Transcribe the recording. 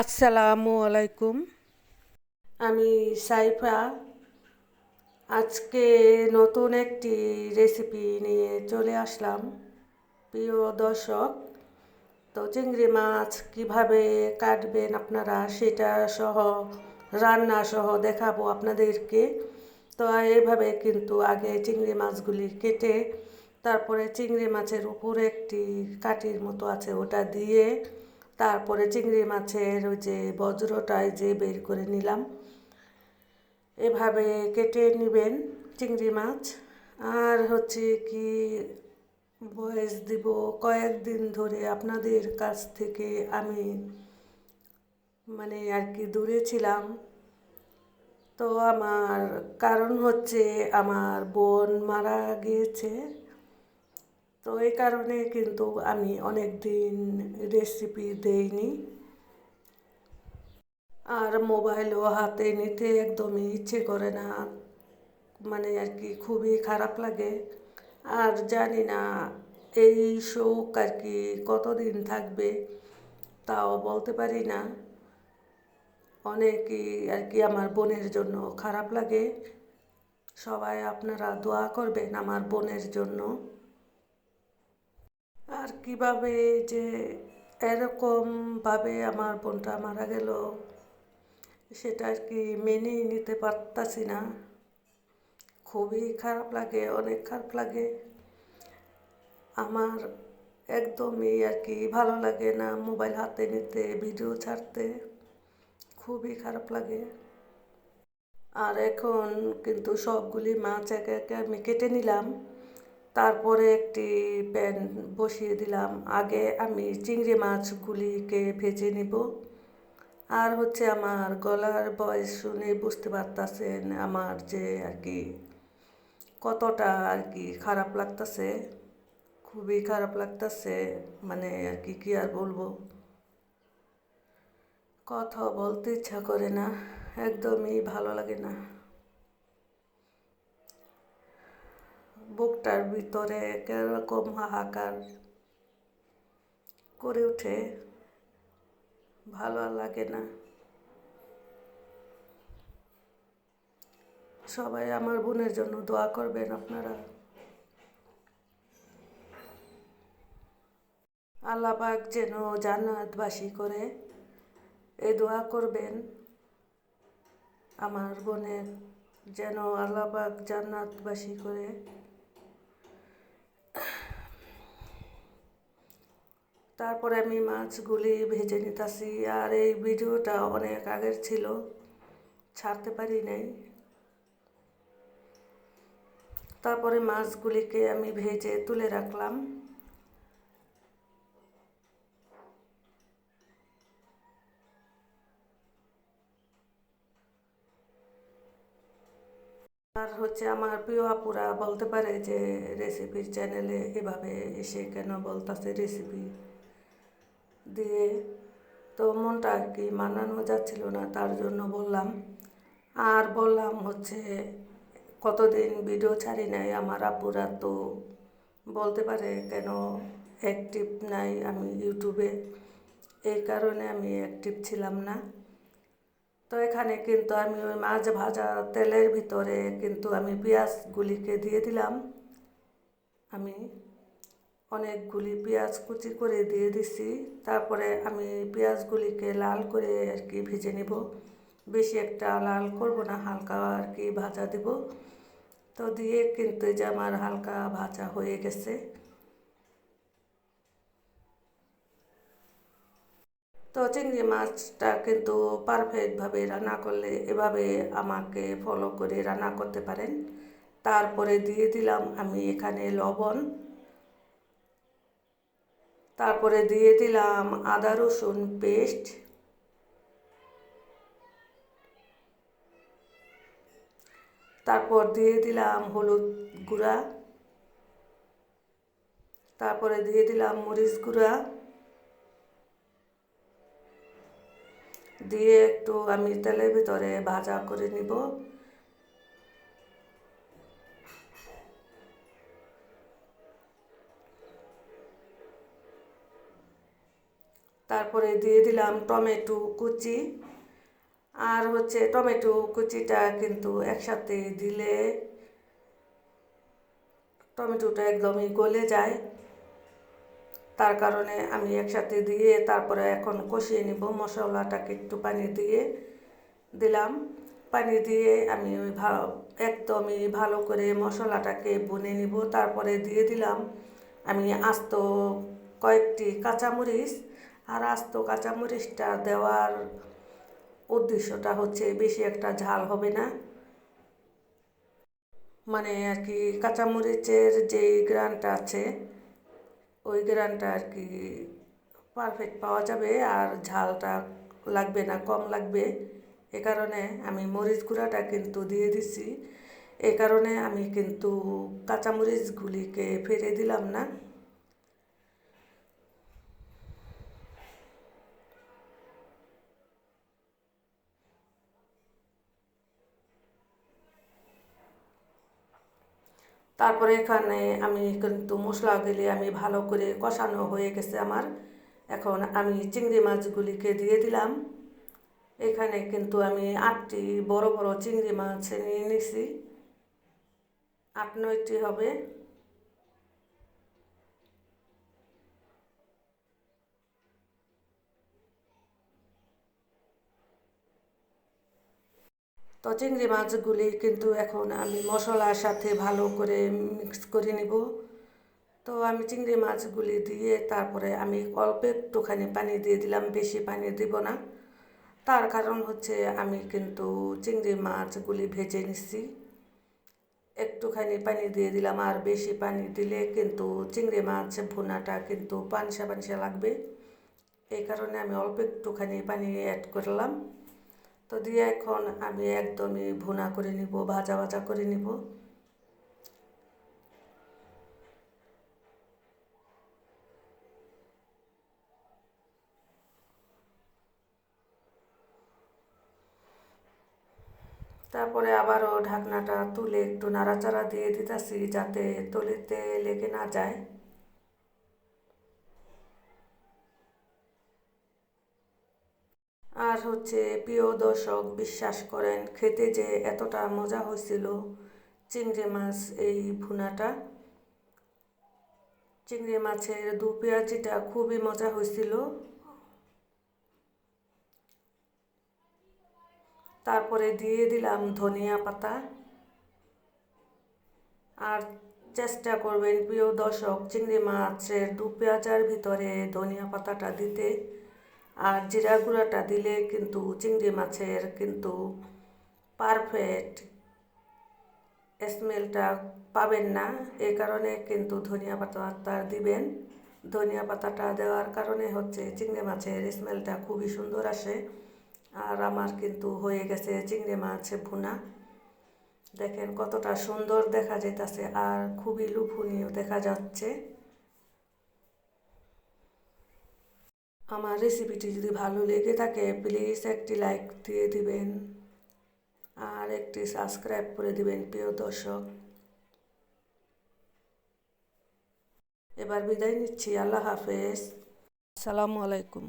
আসসালামু আলাইকুম। আমি সাইফা। আজকে নতুন একটি রেসিপি নিয়ে চলে আসলাম। প্রিয় দর্শক, তো চিংড়ি মাছ কীভাবে কাটবেন আপনারা সেটা সহ, রান্না সহ দেখাবো আপনাদেরকে। তো এইভাবে কিন্তু আগে চিংড়ি মাছগুলি কেটে, তারপরে চিংড়ি মাছের উপরে একটি কাঠির মতো আছে ওটা দিয়ে তারপরে চিংড়ি মাছের ওই যে বজ্রটায় যে বের করে নিলাম। এভাবে কেটে নেবেন চিংড়ি মাছ। আর হচ্ছে কি বয়স দিব কয়েকদিন ধরে আপনাদের কাছ থেকে আমি মানে আর কি দূরে ছিলাম। তো আমার কারণ হচ্ছে আমার বোন মারা গিয়েছে। তো এই কারণে কিন্তু আমি অনেক দিন রেসিপি দেইনি। আর মোবাইলও হাতে নিতে একদমই ইচ্ছে করে না। মানে আর কি খুবই খারাপ লাগে। আর জানি না, এই শোক আর কি কতদিন থাকবে তাও বলতে পারি না। অনেকই আর কি আমার বোনের জন্য খারাপ লাগে। সবাই আপনারা দোয়া করবেন আমার বোনের জন্য। আর কীভাবে যে এরকমভাবে আমার বোনটা মারা গেল, সেটা আর কি মেনেই নিতে পারতাছি না। খুবই খারাপ লাগে, অনেক খারাপ লাগে। আমার একদমই আর কি ভালো লাগে না মোবাইল হাতে নিতে, ভিডিও ছাড়তে, খুবই খারাপ লাগে। আর এখন কিন্তু সবগুলি মাছ একে একে আমি কেটে নিলাম। তারপরে একটি প্যান বসিয়ে দিলাম। আগে আমি চিংড়ি মাছগুলিকে ভেজে নিব। আর হচ্ছে আমার গলার বয়স শুনে বুঝতে পারতেছেন আমার যে আর কি কতটা আর কি খারাপ লাগতেছে। খুবই খারাপ লাগতেছে মানে আর কি, কী আর বলব? কথা বলতে ইচ্ছা করে না, একদমই ভালো লাগে না। বুকটার ভিতরে কীরকম হাহাকার করে ওঠে। ভালো লাগে না। সবাই আমার বোনের জন্য দোয়া করবেন আপনারা। আল্লাপাক যেন জান্নাতবাসী করে এ দোয়া করবেন। আমার বোনের যেন আল্লাপাক জান্নাতবাসী করে। তারপরে আমি মাছগুলি ভেজে নিতেছি আর এই ভিডিওটা অনেক আগের ছিল, ছাড়তে পারি নাই। তারপরে মাছগুলিকে আমি ভেজে তুলে রাখলাম। আর হচ্ছে আমার প্রিয় আপুরা বলতে পারে যে রেসিপির চ্যানেলে এভাবে এসে কেন বলতেছে রেসিপি? দিয়ে তো মনটা আর কি মানানো যাচ্ছিল না, তার জন্য বললাম। আর বললাম হচ্ছে, কতদিন ভিডিও ছাড়ি নাই আমার আপুরা তো বলতে পারে কেন অ্যাক্টিভ নাই আমি ইউটিউবে এই কারণে আমি অ্যাক্টিভ ছিলাম না। তো এখানে কিন্তু আমি ওই মাছ ভাজা তেলের ভিতরে কিন্তু আমি পেঁয়াজগুলিকে দিয়ে দিলাম। আমি অনেকগুলি পেঁয়াজ কুচি করে দিয়ে দিছি। তারপরে আমি পেঁয়াজগুলিকে লাল করে আর কি ভেজে নিব। বেশি একটা লাল করব না, হালকা আর কি ভাজা দিব। তো দিয়ে কিন্তু যে আমার হালকা ভাজা হয়ে গেছে। তো চিংড়ি মাছটা কিন্তু পারফেক্টভাবে রান্না করলে এভাবে আমাকে ফলো করে রান্না করতে পারেন। তারপরে দিয়ে দিলাম আমি এখানে লবণ। তারপরে দিয়ে দিলাম আদা, রসুন পেস্ট। তারপর দিয়ে দিলাম হলুদ গুঁড়া। তারপরে দিয়ে দিলাম মরিচ গুঁড়া। দিয়ে একটু আমি তেলের ভিতরে ভাজা করে নিব। তারপরে দিয়ে দিলাম টমেটো কুচি। আর হচ্ছে টমেটো কুচিটা কিন্তু একসাথে দিলে টমেটোটা একদমই গলে যায়। তার কারণে আমি একসাথে দিয়ে তারপরে এখন কষিয়ে নিব মশলাটাকে একটু পানি দিয়ে দিলাম। পানি দিয়ে আমি ওই একদমই ভালো করে মশলাটাকে বুনে নিব। তারপরে দিয়ে দিলাম আমি আস্ত কয়েকটি কাঁচামরিচ আর আস্ত কাঁচামরিচটা দেওয়ার উদ্দেশ্যটা হচ্ছে বেশি একটা ঝাল হবে না। মানে আর কি কাঁচামরিচের যেই গ্রানটা আছে, ওই গ্রানটা আর কি পারফেক্ট পাওয়া যাবে আর ঝালটা লাগবে না, কম লাগবে। এ কারণে আমি মরিচ গুঁড়াটা কিন্তু দিয়ে দিছি। এ কারণে আমি কিন্তু কাঁচামরিচগুলিকে ফেলে দিলাম না। তারপরে এখানে আমি কিন্তু মশলা গেলে আমি ভালো করে কষানো হয়ে গেছে আমার। এখন আমি চিংড়ি মাছগুলিকে দিয়ে দিলাম। এখানে কিন্তু আমি আটটি বড় বড় চিংড়ি মাছ নিয়ে নিছি। আট নয়টি হবে। তো চিংড়ি মাছগুলি কিন্তু এখন আমি মশলার সাথে ভালো করে মিক্স করে নিব। তো আমি চিংড়ি মাছগুলি দিয়ে তারপরে আমি অল্প একটুখানি পানি দিয়ে দিলাম, বেশি পানি দিব না। তার কারণ হচ্ছে আমি কিন্তু চিংড়ি মাছগুলি ভেজে নিচ্ছি একটুখানি পানি দিয়ে দিলাম আর বেশি পানি দিলে কিন্তু চিংড়ি মাছ ভুনাটা কিন্তু পানসা পানসা লাগবে। এই কারণে আমি অল্প একটুখানি পানি অ্যাড করলাম। তো দিয়ে এখন আমি একদমই ভুনা করে নিব, ভাজা ভাজা করে নিব। তারপরে আবারও ঢাকনাটা তুলে একটু নাড়াচাড়া দিয়ে দিতেছি যাতে তলিতে লেগে না যায়। আর হচ্ছে প্রিয় দর্শক বিশ্বাস করেন, খেতে যে এতটা মজা হয়েছিল, চিংড়ি মাছ এই ভুনাটা। চিংড়ি মাছের দু পেঁয়াজিটা খুবই মজা হয়েছিল। তারপরে দিয়ে দিলাম ধনিয়া পাতা। আর চেষ্টা করবেন প্রিয় দর্শক চিংড়ি মাছের দু পেঁয়াজার ভিতরে ধনিয়া পাতাটা দিতে। আর জিরা গুঁড়াটা দিলে কিন্তু চিংড়ি মাছের কিন্তু পারফেক্ট স্মেলটা পাবেন না। এই কারণে কিন্তু ধনিয়া পাতাটা দিবেন। ধনিয়া পাতাটা দেওয়ার কারণে হচ্ছে চিংড়ি মাছের স্মেলটা খুবই সুন্দর আসে। আর আমার কিন্তু হয়ে গেছে চিংড়ি মাছ ভুনা। দেখেন কতটা সুন্দর দেখা যেতেছে আর খুবই লুভনীয় দেখা যাচ্ছে। আমার রেসিপিটি যদি ভালো লেগে থাকে প্লিজ একটি লাইক দিয়ে দিবেন আর একটি সাবস্ক্রাইব করে দিবেন, প্রিয় দর্শক। এবার বিদায় নিচ্ছি, আল্লাহ হাফেজ। আসসালামু আলাইকুম।